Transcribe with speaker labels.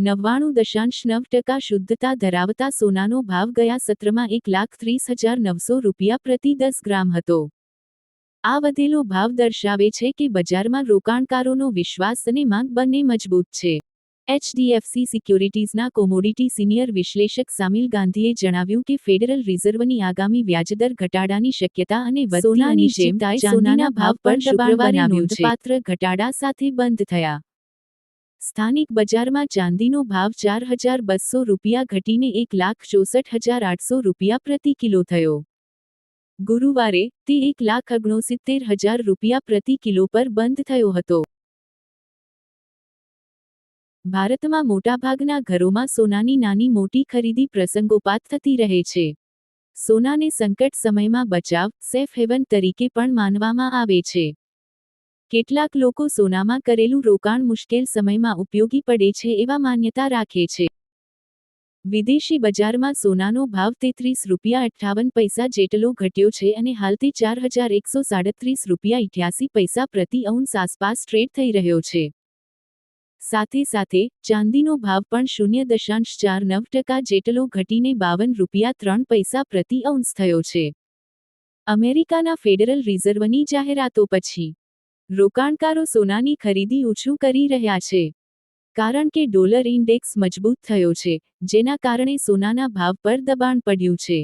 Speaker 1: નવ્વાણું દશાંશ નવ ટકા શુદ્ધતા ધરાવતા સોનાનો ભાવ ગયા સત્રમાં એક લાખ ત્રીસ હજાર નવસો રૂપિયા પ્રતિ દસ ગ્રામ હતો. આ વધેલો ભાવ દર્શાવે છે કે બજારમાં રોકાણકારોનો વિશ્વાસ અને માંગ બંને મજબૂત છે. એચડીએફસી સિક્યોરિટીઝના કોમોડિટી સિનિયર વિશ્લેષક સામિલ ગાંધીએ જણાવ્યું કે ફેડરલ રિઝર્વની આગામી વ્યાજદર ઘટાડાની શક્યતા અને સોનાની જેમ સોનાના ભાવ પર શુક્રવારે નોંધપાત્ર ઘટાડા સાથે બંધ થયા. સ્થાનિક બજારમાં ચાંદીનો ભાવ ચાર હજાર બસો રૂપિયા ઘટીને એક લાખ ચોસઠ હજાર આઠસો રૂપિયા પ્રતિ કિલો થયો. ગુરુવારે તે એક લાખ ઓગણસિત્તેર હજાર રૂપિયા પ્રતિ કિલો પર બંધ થયો હતો. ભારતમાં મોટાભાગના ઘરોમાં સોનાની નાની મોટી ખરીદી પ્રસંગોપાત થતી રહે છે. સોનાને સંકટ સમયમાં બચાવ, સેફ હેવન તરીકે પણ માનવામાં આવે છે. કેટલાક લોકો સોનામાં કરેલું રોકાણ મુશ્કેલ સમયમાં ઉપયોગી પડે છે એવા માન્યતા રાખે છે. વિદેશી બજારમાં સોનાનો ભાવ તેત્રીસ રૂપિયા અઠ્ઠાવન પૈસા જેટલો ઘટ્યો છે અને હાલથી ચાર હજાર એકસો સાડત્રીસ રૂપિયા ઇઠ્યાસી પૈસા પ્રતિ અંશ આસપાસ ટ્રેડ થઈ રહ્યો છે. સાથે સાથે, ચાંદીનો ભાવ પણ શૂન્ય દશાંશ ચાર નવ ટકા જેટલો ઘટીને બાવન રૂપિયા ત્રણ પૈસા પ્રતિ અંશ થયો છે. અમેરિકાના ફેડરલ રિઝર્વની જાહેરાતો પછી રોકાણકારો સોનાની ખરીદી ઓછું કરી રહ્યા છે. કારણ કે ડોલર ઇન્ડેક્સ મજબૂત થયો છે, જેના કારણે સોનાના ભાવ પર દબાણ પડ્યું છે.